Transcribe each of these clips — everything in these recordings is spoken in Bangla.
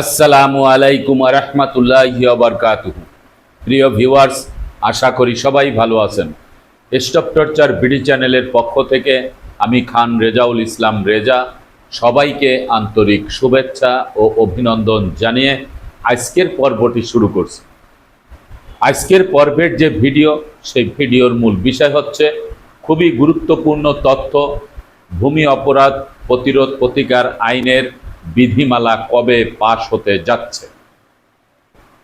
আসসালামু আলাইকুম রহমতুল্লাহ বরকাতুহু। প্রিয় ভিউয়ার্স, আশা করি সবাই ভালো আছেন। স্টপ টর্চার বিডি চ্যানেলের পক্ষ থেকে আমি খান রেজাউল ইসলাম রেজা সবাইকে আন্তরিক শুভেচ্ছা ও অভিনন্দন জানিয়ে আজকের পর্বটি শুরু করছি। আজকের পর্বের যে ভিডিও, সেই ভিডিওর মূল বিষয় হচ্ছে খুবই গুরুত্বপূর্ণ তথ্য, ভূমি অপরাধ প্রতিরোধ প্রতিকার আইনের বিধিমালা কবে পাশ হতে যাচ্ছে?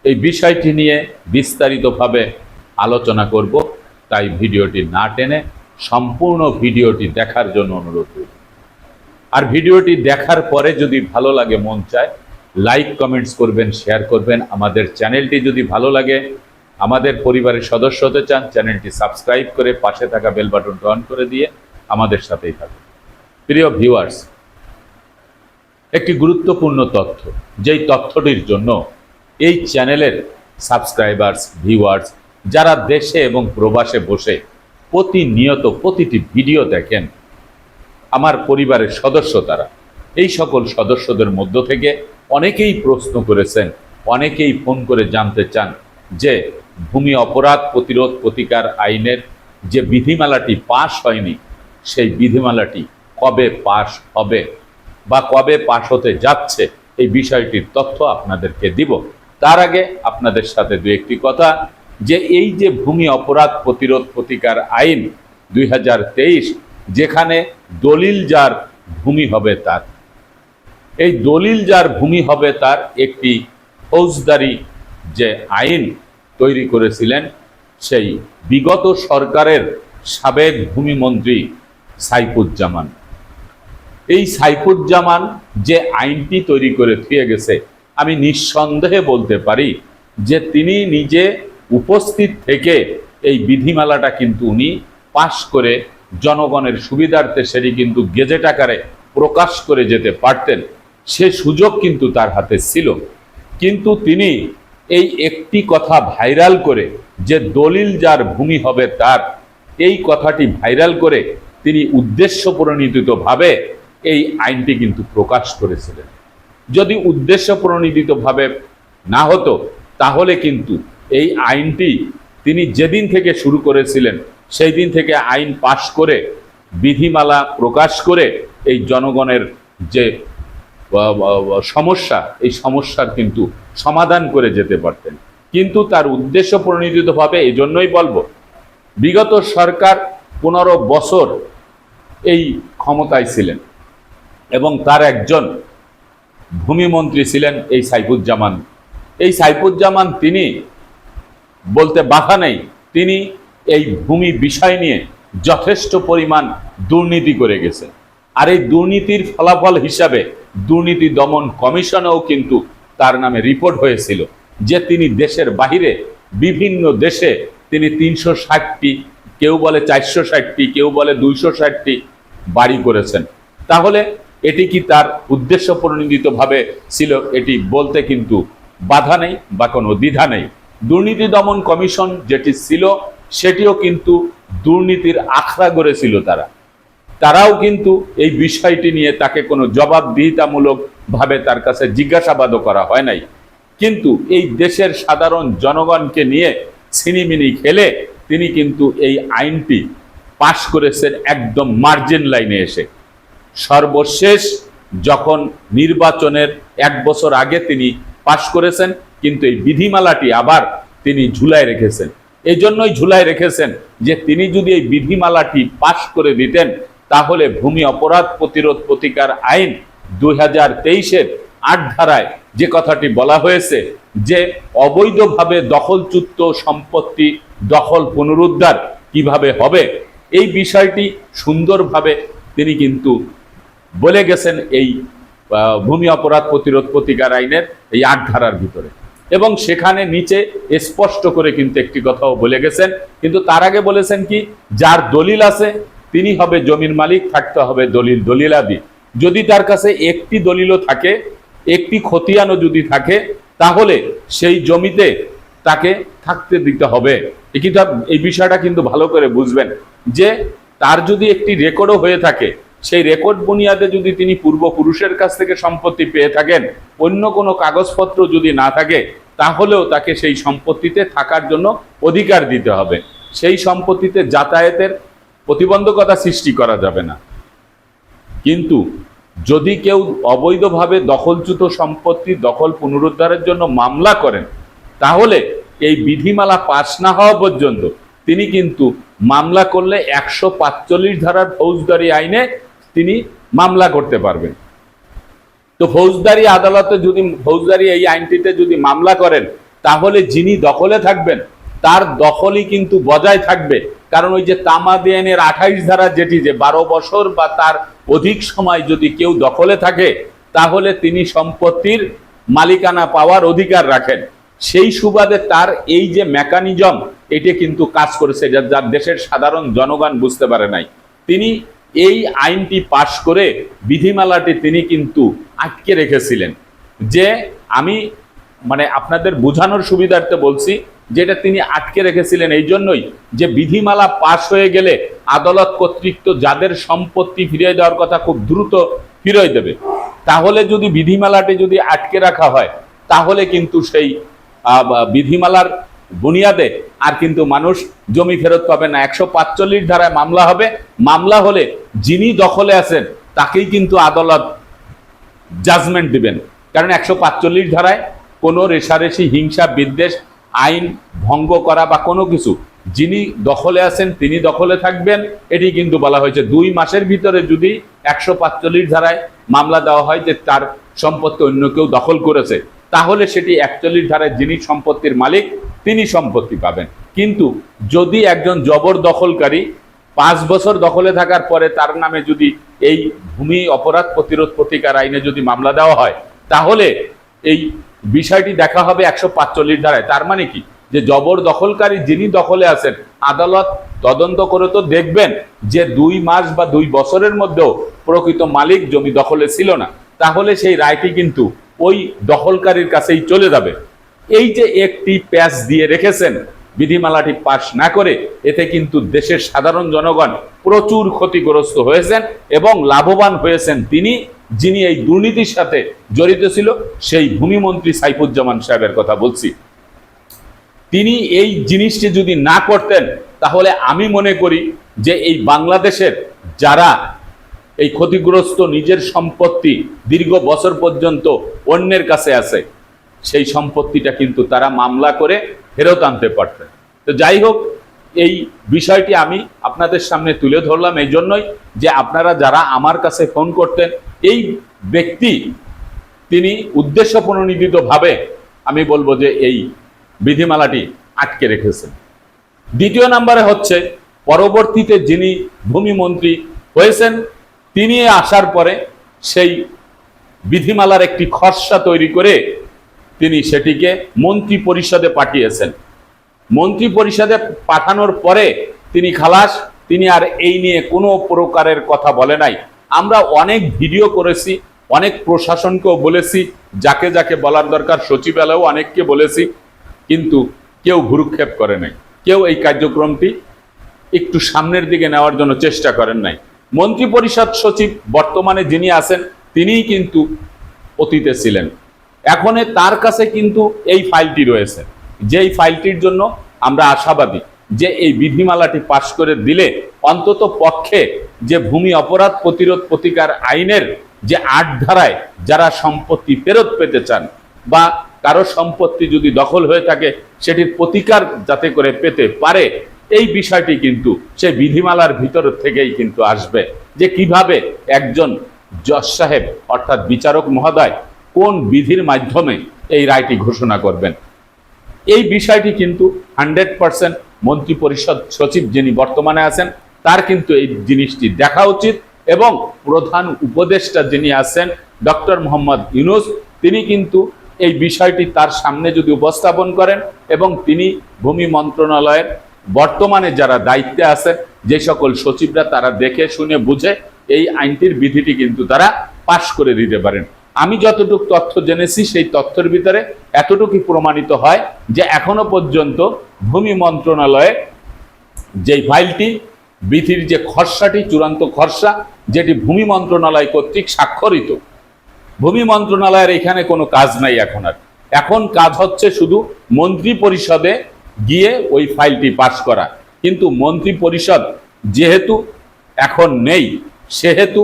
এই বিষয়টি নিয়ে বিস্তারিতভাবে আলোচনা করব, তাই ভিডিওটি না টেনে সম্পূর্ণ ভিডিওটি দেখার জন্য অনুরোধ করি আর ভিডিওটি দেখার পরে যদি ভালো লাগে, মন চায়, লাইক, কমেন্টস করবেন, শেয়ার করবেন। আমাদের চ্যানেলটি যদি ভালো লাগে, আমাদের পরিবারের সদস্য হতে চান, চ্যানেলটি সাবস্ক্রাইব করে পাশে থাকা বেল বাটনটা অন করে দিয়ে আমাদের সাথেই থাকুন। প্রিয় ভিউয়ার্স একটি গুরুত্বপূর্ণ তথ্য। যেই তথ্যটির জন্য এই চ্যানেলের সাবস্ক্রাইবার্স, ভিউয়ার্স, যারা দেশে এবং প্রবাসে বসে প্রতিনিয়ত প্রতিটি ভিডিও দেখেন, আমার পরিবারের সদস্য তারা। এই সকল সদস্যদের মধ্য থেকে অনেকেই প্রশ্ন করেছেন, অনেকেই ফোন করে জানতে চান যে ভূমি অপরাধ প্রতিরোধ প্রতিকার আইনের যে বিধিমালাটি পাশ হয়নি, সেই বিধিমালাটি কবে পাশ হবে? বা কবে পাশ হতে যাচ্ছে এই বিষয়টির তথ্য আপনাদেরকে দিব। তার আগে আপনাদের সাথে দু একটি কথা, যে এই যে ভূমি অপরাধ প্রতিরোধ প্রতিকার আইন দুই হাজার তেইশ, যেখানে দলিল যার ভূমি হবে তার, এই দলিল যার ভূমি হবে তার একটি ফৌজদারি যে আইন তৈরি করেছিলেন সেই বিগত সরকারের সাবেক ভূমিমন্ত্রী সাইফুজ্জামান। এই সাইফুজ্জামান যে আইনটি তৈরি করে থুয়ে গেছে, আমি নিঃসন্দেহে বলতে পারি যে তিনি নিজে উপস্থিত থেকে এই বিধিমালাটা কিন্তু উনি পাশ করে জনগণের সুবিধার্থে সেটি কিন্তু গেজেট আকারে প্রকাশ করে যেতে পারতেন। সে সুযোগ কিন্তু তার হাতে ছিল। কিন্তু তিনি এই একটি কথা ভাইরাল করে যে দলিল যার ভূমি হবে তার, এই কথাটি ভাইরাল করে তিনি উদ্দেশ্য প্রণোদিতভাবে এই আইনটি কিন্তু প্রকাশ করেছিলেন। যদি উদ্দেশ্য প্রণোদিতভাবে না হতো, তাহলে কিন্তু এই আইনটি তিনি যেদিন থেকে শুরু করেছিলেন, সেই দিন থেকে আইন পাশ করে, বিধিমালা প্রকাশ করে এই জনগণের যে সমস্যা, এই সমস্যার কিন্তু সমাধান করে যেতে পারতেন। কিন্তু তার উদ্দেশ্য প্রণোদিতভাবে এই জন্যই বলব, বিগত সরকার পনেরো বছর এই ক্ষমতায় ছিলেন। এবং তার একজন ভূমিমন্ত্রী ছিলেন এই সাইফুজ্জামান। এই সাইফুজ্জামান তিনি বলতে বাধা নেই, তিনি এই ভূমি বিষয় নিয়ে যথেষ্ট পরিমাণ দুর্নীতি করে গেছে। আর এই দুর্নীতির ফলাফল হিসাবে দুর্নীতি দমন কমিশনেও কিন্তু তার নামে রিপোর্ট হয়েছিল যে তিনি দেশের বাহিরে বিভিন্ন দেশে তিনি তিনশো ষাটটি, কেউ বলে চারশো ষাটটি, কেউ বলে দুইশো ষাটটি বাড়ি করেছেন। তাহলে এটি কি তার উদ্দেশ্য প্রণোদিতভাবে ছিল এটি বলতে কিন্তু বাধা নেই বা কোনো দ্বিধা নেই। দুর্নীতি দমন কমিশন যেটি ছিল, সেটিও কিন্তু দুর্নীতির আখড়া গড়েছিল তারা। তারাও কিন্তু এই বিষয়টি নিয়ে তাকে কোনো জবাবদিহিতামূলক ভাবে তার কাছে জিজ্ঞাসাবাদও করা হয় নাই। কিন্তু এই দেশের সাধারণ জনগণকে নিয়ে ছিনিমিনি খেলে তিনি কিন্তু এই আইনটি পাশ করেছেন একদম মার্জিন লাইনে এসে। সর্বশেষ যখন নির্বাচনের এক বছর আগে তিনি পাশ করেছেন, কিন্তু এই বিধিমালাটি আবার তিনি ঝুলায় রেখেছেন। এই জন্যই ঝুলায় রেখেছেন যে তিনি যদি এই বিধিমালাটি পাশ করে দিতেন, তাহলে ভূমি অপরাধ প্রতিরোধ প্রতিকার আইন দুই হাজার তেইশের আট ধারায় যে কথাটি বলা হয়েছে যে অবৈধভাবে দখলচ্যুত সম্পত্তি দখল পুনরুদ্ধার কীভাবে হবে, এই বিষয়টি সুন্দরভাবে তিনি কিন্তু বলে গেছেন এই ভূমি অপরাধ প্রতিরোধ প্রতিকার আইনের এই আট ধারার ভিতরে। এবং সেখানে নিচে স্পষ্ট করে কিন্তু একটি কথাও বলে গেছেন। কিন্তু তার আগে বলেছেন কি, যার দলিল আছে, তিনি হবে জমির মালিক, থাকতে হবে দলিল দলিলাদি। যদি তার কাছে একটি দলিলও থাকে, একটি খতিয়ানও যদি থাকে, তাহলে সেই জমিতে তাকে থাকতে দিতে হবে। এই বিষয়টা কিন্তু ভালো করে বুঝবেন যে তার যদি একটি রেকর্ডও হয়ে থাকে সেই রেকর্ড বুনিয়াদে যদি তিনি পূর্বপুরুষের কাছ থেকে সম্পত্তি পেয়ে থাকেন, অন্য কোনো কাগজপত্র যদি না থাকে, তাহলেও তাকে সেই সম্পত্তিতে থাকার জন্য অধিকার দিতে হবে। সেই সম্পত্তিতে যাতায়াতের প্রতিবন্ধকতা সৃষ্টি করা যাবে না। কিন্তু যদি কেউ অবৈধভাবে দখলচ্যুত সম্পত্তি দখল পুনরুদ্ধারের জন্য মামলা করেন, তাহলে এই বিধিমালা পাশ না হওয়া পর্যন্ত তিনি কিন্তু মামলা করলে একশো পাঁচচল্লিশ ধারার ফৌজদারি আইনে তিনি মামলা করতে পারবেন। তো ফৌজদারি আদালতে যদি, ফৌজদারি এই আইনটিতে যদি মামলা করেন, তাহলে যিনি দখলে থাকবেন, তার দখলই কিন্তু বজায় থাকবে। কারণ ওই যে তামাদি আইনের আঠাইশ ধারা যেটি, যে বারো বছর বা তার অধিক সময় যদি কেউ দখলে থাকে, তাহলে তিনি সম্পত্তির মালিকানা পাওয়ার অধিকার রাখেন। সেই সুবাদে তার এই যে মেকানিজম, এটি কিন্তু কাজ করেছে যা দেশের সাধারণ জনগণ বুঝতে পারে নাই। তিনি এই আইনটি পাশ করে বিধিমালাটি তিনি কিন্তু আটকে রেখেছিলেন। যে আমি মানে আপনাদের বোঝানোর সুবিধার্থে বলছি, যেটা তিনি আটকে রেখেছিলেন এই জন্যই যে বিধিমালা পাশ হয়ে গেলে আদালত কর্তৃক যাদের সম্পত্তি ফিরিয়ে দেওয়ার কথা খুব দ্রুত ফিরিয়ে দেবে। তাহলে যদি বিধিমালাটি যদি আটকে রাখা হয়, তাহলে কিন্তু সেই বিধিমালার বুনিয়াদে। আর কিন্তু মানুষ জমি ফেরত পাবে না। একশো পাঁচচল্লিশ ধারায় মামলা হবে। মামলা হলে যিনি দখলে আছেন, তাকেই কিন্তু আদালত জাজমেন্ট দিবেন। কারণ একশো পাঁচচল্লিশ ধারায় কোনো রেশারেশি, হিংসা, বিদ্বেষ, আইন ভঙ্গ করা বা কোনো কিছু, যিনি দখলে আছেন, তিনি দখলে থাকবেন, এটি কিন্তু বলা হয়েছে। দুই মাসের ভিতরে যদি একশো পাঁচচল্লিশ ধারায় মামলা দেওয়া হয় যে তার সম্পত্তি অন্য কেউ দখল করেছে, তাহলে সেটি একচল্লিশ ধারায় যিনি সম্পত্তির মালিক তিনি সম্পত্তি পাবেন। কিন্তু যদি একজন জবর দখলকারী পাঁচ বছর দখলে থাকার পরে তার নামে যদি এই ভূমি অপরাধ প্রতিরোধ প্রতিকার আইনে যদি মামলা দেওয়া হয়, তাহলে এই বিষয়টি দেখা হবে একশো পাঁচচল্লিশ ধারায়। তার মানে কি? যে জবর দখলকারী যিনি দখলে আছেন, আদালত তদন্ত করে তো দেখবেন যে দুই মাস বা দুই বছরের মধ্যেও প্রকৃত মালিক জমি দখলে ছিল না। তাহলে সেই রায়টি কিন্তু ওই দখলকারীর কাছেই চলে যাবে। এই যে একটি প্যাচ দিয়ে রেখেছেন, বিধিমালাটি পাশ না করে, এতে কিন্তু দেশের সাধারণ জনগণ প্রচুর ক্ষতিগ্রস্ত হয়েছেন এবং লাভবান হয়েছেন তিনি, যিনি এই দুর্নীতির সাথে জড়িত ছিল, সেই ভূমিমন্ত্রী সাইফুজ্জামান সাহেবের কথা বলছি। তিনি এই জিনিসটি যদি না করতেন, তাহলে আমি মনে করি যে এই বাংলাদেশের যারা এই ক্ষতিগ্রস্ত নিজের সম্পত্তি দীর্ঘ বছর পর্যন্ত অন্যের কাছে আছে সেই সম্পত্তিটা কিন্তু তারা মামলা করে ফেরত আনতে পারতেন। তো যাই হোক, এই বিষয়টি আমি আপনাদের সামনে তুলে ধরলাম এই জন্যই যে আপনারা যারা আমার কাছে ফোন করতেন, এই ব্যক্তি তিনি উদ্দেশ্য প্রণোদিতভাবে আমি বলব যে এই বিধিমালাটি আটকে রেখেছেন। দ্বিতীয় নম্বরে হচ্ছে, পরবর্তীতে যিনি ভূমিমন্ত্রী হয়েছেন, তিনি আসার পরে সেই বিধিমালার একটি খসড়া তৈরি করে তিনি সেটিকে মন্ত্রী পরিষদে পাঠিয়েছেন। মন্ত্রী পরিষদে পাঠানোর পরে তিনি খালাস, তিনি আর এই নিয়ে কোনো প্রকারের কথা বলে নাই। আমরা অনেক ভিডিও করেছি, অনেক প্রশাসনকেও বলেছি, যাকে যাকে বলার দরকার, সচিবালয়েও অনেককে বলেছি, কিন্তু কেউ ভুরুক্ষেপ করে নাই। কেউ এই কার্যক্রমটি একটু সামনের দিকে নেওয়ার জন্য চেষ্টা করেন নাই। মন্ত্রী পরিষদ সচিব বর্তমানে যিনি আছেন, তিনিই কিন্তু অতীতে ছিলেন। এখন তার কাছে কিন্তু এই ফাইলটি রয়েছে। যেই ফাইলটির জন্য আমরা আশাবাদী যে এই বিধিমালাটি পাশ করে দিলে অন্তত পক্ষে যে ভূমি অপরাধ প্রতিরোধ প্রতিকার আইনের যে আট ধারায় যারা সম্পত্তি ফেরত পেতে চান বা কারও সম্পত্তি যদি দখল হয়ে থাকে, সেটির প্রতিকার যাতে করে পেতে পারে, এই বিষয়টি কিন্তু সে বিধিমালার ভিতর থেকেই কিন্তু আসবে। যে কীভাবে একজন জজ সাহেব, অর্থাৎ বিচারক মহোদয় কোন বিধির মাধ্যমে এই রায়টি ঘোষণা করবেন? এই বিষয়টি কিন্তু হান্ড্রেড পার্সেন্ট মন্ত্রী পরিষদ সচিব যিনি বর্তমানে আছেন, তার কিন্তু এই জিনিসটি দেখা উচিত এবং প্রধান উপদেষ্টা যিনি আছেন, ডক্টর মোহাম্মদ ইউনুস, তিনি কিন্তু এই বিষয়টি তার সামনে যদি উপস্থাপন করেন এবং তিনি ভূমি মন্ত্রণালয়ের বর্তমানে যারা দায়িত্বে আছেন, যে সকল সচিবরা তারা দেখে, শুনে, বুঝে এই আইনটির বিধিটি কিন্তু তারা পাশ করে দিতে পারেন। আমি যতটুকু তথ্য জেনেছি, সেই তথ্যের ভিতরে এতটুকুই প্রমাণিত হয় যে এখনও পর্যন্ত ভূমি মন্ত্রণালয়ে যেই ফাইলটি বিধির যে খসড়াটি, চূড়ান্ত খসড়া, যেটি ভূমি মন্ত্রণালয় কর্তৃক স্বাক্ষরিত। ভূমি মন্ত্রণালয়ের এখানে কোনো কাজ নাই এখন আর। এখন কাজ হচ্ছে শুধু মন্ত্রী পরিষদে গিয়ে ওই ফাইলটি পাশ করা। কিন্তু মন্ত্রী পরিষদ যেহেতু এখন নেই, সেহেতু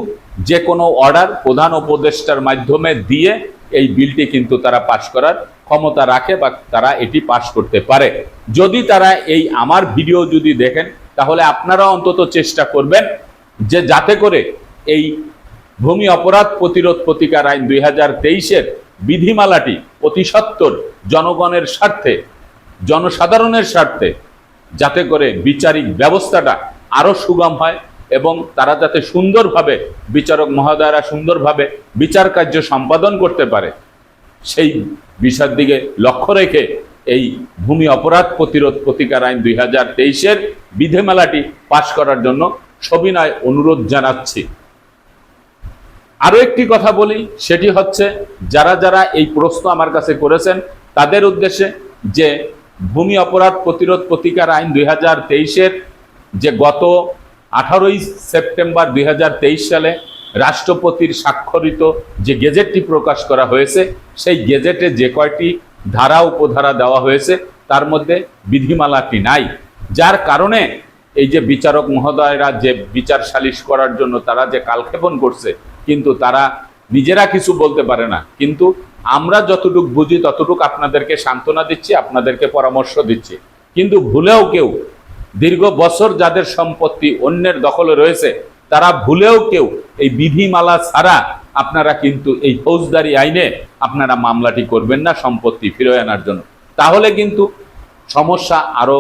যে কোনো অর্ডার প্রধান উপদেষ্টার মাধ্যমে দিয়ে এই বিলটি কিন্তু তারা পাশ করার ক্ষমতা রাখে বা তারা এটি পাশ করতে পারে। যদি তারা এই আমার ভিডিও যদি দেখেন, তাহলে আপনারা অন্তত চেষ্টা করবেন যে যাতে করে এই ভূমি অপরাধ প্রতিরোধ প্রতিকার আইন দুই হাজার তেইশের বিধিমালাটি অতি সত্বর জনগণের স্বার্থে, জনসাধারণের স্বার্থে, যাতে করে বিচারিক ব্যবস্থাটা আরও সুগম হয় এবং তারা যাতে সুন্দরভাবে বিচারক মহোদয়রা সুন্দরভাবে বিচার কার্য সম্পাদন করতে পারে, সেই বিষয়ের দিকে লক্ষ্য রেখে এই ভূমি অপরাধ প্রতিরোধ প্রতিকার আইন দুই হাজার তেইশের বিধেমেলাটি পাশ করার জন্য সবিনয় অনুরোধ জানাচ্ছি। আরও একটি কথা বলি, সেটি হচ্ছে যারা যারা এই প্রশ্ন আমার কাছে করেছেন, তাদের উদ্দেশ্যে যে ভূমি অপরাধ প্রতিরোধ প্রতিকার আইন দুই হাজার তেইশের যে গত আঠারোই সেপ্টেম্বর দুই হাজার তেইশ সালে রাষ্ট্রপতির স্বাক্ষরিত যে গেজেটটি প্রকাশ করা হয়েছে, সেই গেজেটে যে কয়টি ধারা উপধারা দেওয়া হয়েছে, তার মধ্যে বিধিমালাটি নাই। যার কারণে এই যে বিচারক মহোদয়রা যে বিচার সালিশ করার জন্য তারা যে কালক্ষেপণ করছে, কিন্তু তারা নিজেরা কিছু বলতে পারে না। কিন্তু আমরা যতটুকু বুঝি, ততটুকু আপনাদেরকে সান্ত্বনা দিচ্ছি, আপনাদেরকে পরামর্শ দিচ্ছি। কিন্তু ভুলেও কেউ দীর্ঘ বছর যাদের সম্পত্তি অন্যের দখলে রয়েছে, তারা ভুলেও কেউ এই বিধিমালা ছাড়া আপনারা কিন্তু এই ফৌজদারি আইনে আপনারা মামলাটি করবেন না, সম্পত্তি ফিরে আনার জন্য। তাহলে কিন্তু সমস্যা আরও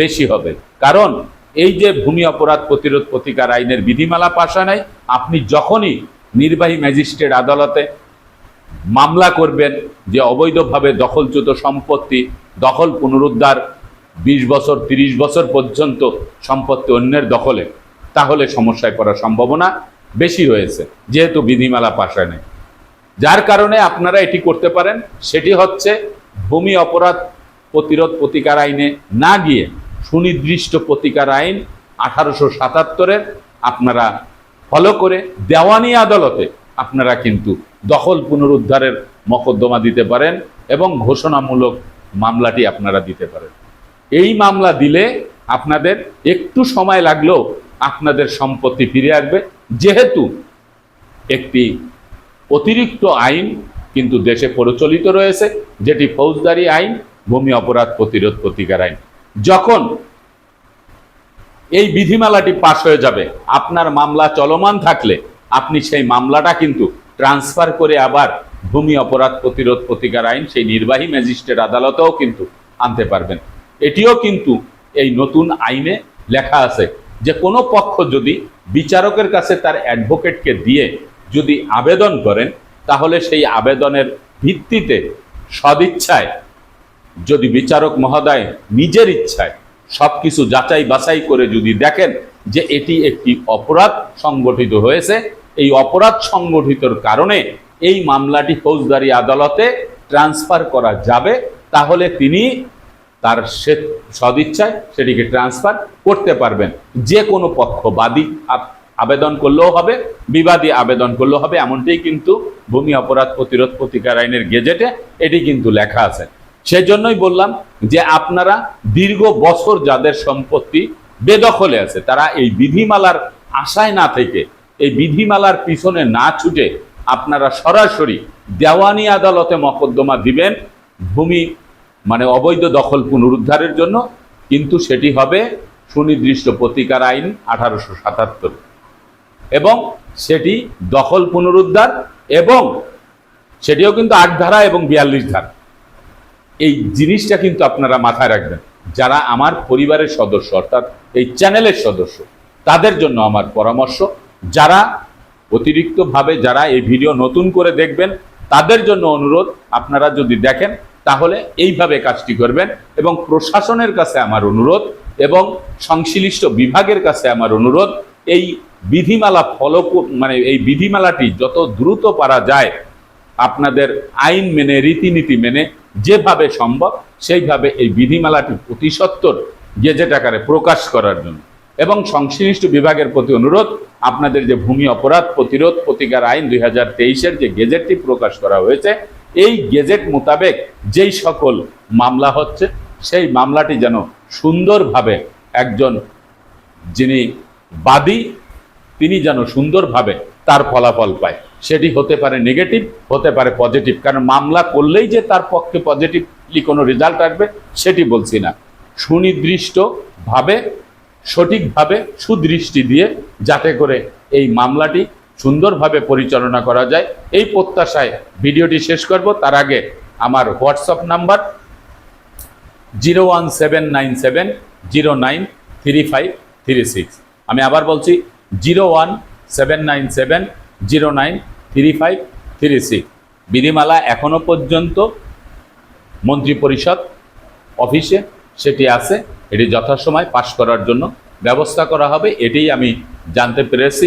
বেশি হবে। কারণ এই যে ভূমি অপরাধ প্রতিরোধ প্রতিকার আইনের বিধিমালা পাশা নাই, আপনি যখনই নির্বাহী ম্যাজিস্ট্রেট আদালতে মামলা করবেন যে অবৈধভাবে দখলচ্যুত সম্পত্তি দখল পুনরুদ্ধার বিশ বছর, তিরিশ বছর পর্যন্ত সম্পত্তি অন্যের দখলে, তাহলে সমস্যায় পড়ার সম্ভাবনা বেশি হয়েছে, যেহেতু বিধিমালা পাশায় নেই। যার কারণে আপনারা এটি করতে পারেন, সেটি হচ্ছে ভূমি অপরাধ প্রতিরোধ প্রতিকার আইনে না গিয়ে সুনির্দিষ্ট প্রতিকার আইন আঠারোশো সাতাত্তরের আপনারা ফলো করে দেওয়ানি আদালতে আপনারা কিন্তু দখল পুনরুদ্ধারের মকদ্দমা দিতে পারেন এবং ঘোষণামূলক মামলাটি আপনারা দিতে পারেন। এই মামলা দিলে আপনাদের একটু সময় লাগলেও আপনাদের সম্পত্তি ফিরে আসবে। যেহেতু একটি অতিরিক্ত আইন কিন্তু দেশে প্রচলিত রয়েছে, যেটি ফৌজদারি আইন, ভূমি অপরাধ প্রতিরোধ প্রতিকার আইন। যখন এই বিধিমালাটি পাশ হয়ে যাবে, আপনার মামলা চলমান থাকলে আপনি সেই মামলাটা কিন্তু ট্রান্সফার করে আবার ভূমি অপরাধ প্রতিরোধ প্রতিকার আইন, সেই নির্বাহী ম্যাজিস্ট্রেট আদালতেও কিন্তু আনতে পারবেন। এটিও কিন্তু এই নতুন আইনে লেখা আছে যে কোনো পক্ষ যদি বিচারকের কাছে তার অ্যাডভোকেটকে দিয়ে যদি আবেদন করেন, তাহলে সেই আবেদনের ভিত্তিতে সদিচ্ছায় যদি বিচারক মহোদয় নিজের ইচ্ছায় সবকিছু যাচাই বাছাই করে যদি দেখেন যে এটি একটি অপরাধ সংগঠিত হয়েছে, এই অপরাধ সংগঠিতর কারণে এই মামলাটি ফৌজদারি আদালতে ট্রান্সফার করা যাবে, তাহলে তিনি তার সে সদিচ্ছায় সেটিকে ট্রান্সফার করতে পারবেন। যে কোনো পক্ষ বাদী আবেদন করলেও হবে, বিবাদী আবেদন করলেও হবে, এমনটাই কিন্তু ভূমি অপরাধ প্রতিরোধ প্রতিকার আইনের গেজেটে এটি কিন্তু লেখা আছে। সেজন্যই বললাম যে আপনারা দীর্ঘ বছর যাদের সম্পত্তি বেদখলে আছে, তারা এই বিধিমালার আশায় না থেকে, এই বিধিমালার পিছনে না ছুটে আপনারা সরাসরি দেওয়ানি আদালতে মকদ্দমা দিবেন, ভূমি মানে অবৈধ দখল পুনরুদ্ধারের জন্য, কিন্তু সেটি হবে সুনির্দিষ্ট প্রতিকার আইন আঠারোশো সাতাত্তর। এবং সেটি দখল পুনরুদ্ধার এবং সেটিও কিন্তু আট ধারা এবং বিয়াল্লিশ ধারা। এই জিনিসটা কিন্তু আপনারা মাথায় রাখবেন। যারা আমার পরিবারের সদস্য, অর্থাৎ এই চ্যানেলের সদস্য, তাদের জন্য আমার পরামর্শ, যারা অতিরিক্তভাবে যারা এই ভিডিও নতুন করে দেখবেন, তাদের জন্য অনুরোধ, আপনারা যদি দেখেন তাহলে এইভাবে কাজটি করবেন এবং প্রশাসনের কাছে আমার অনুরোধ এবং সংশ্লিষ্ট বিভাগের কাছে আমার অনুরোধ, এই বিধিমালা ফলো মানে এই বিধিমালাটি যত দ্রুত পারা যায়, আপনাদের আইন মেনে, রীতিনীতি মেনে যেভাবে সম্ভব সেইভাবে এই বিধিমালাটি অতি সত্বর গেজেট আকারে প্রকাশ করার জন্য। এবং সংশ্লিষ্ট বিভাগের প্রতি অনুরোধ, আপনাদের যে ভূমি অপরাধ প্রতিরোধ প্রতিকার আইন দুই হাজার তেইশের যে গেজেটটি প্রকাশ করা হয়েছে এই গেজেট মোতাবেক যেই সকল মামলা হচ্ছে, সেই মামলাটি যেন সুন্দরভাবে একজন যিনি বাদী, তিনি যেন সুন্দরভাবে তার ফলাফল পায়। সেটি হতে পারে নেগেটিভ হতে পারে পজিটিভ কারণ মামলা করলেই যে তার পক্ষে পজিটিভলি কোনো রেজাল্ট আসবে, সেটি বলছি না। সুনির্দিষ্টভাবে, সঠিকভাবে, সুদৃষ্টি দিয়ে যাতে করে এই মামলাটি সুন্দরভাবে পরিচালনা করা যায়। এই প্রত্যাশায় ভিডিওটি শেষ করব। তার আগে আমার WhatsApp number zero one seven nine seven zero nine three five three six. আমি আবার বলছি zero one seven nine seven zero nine three five three six. বিধিমালা এখনও পর্যন্ত মন্ত্রিপরিষদ অফিসে সেটি আছে। এটি যথাসময় পাশ করার জন্য ব্যবস্থা করা হবে। এটাই আমি জানতে পেরেছি।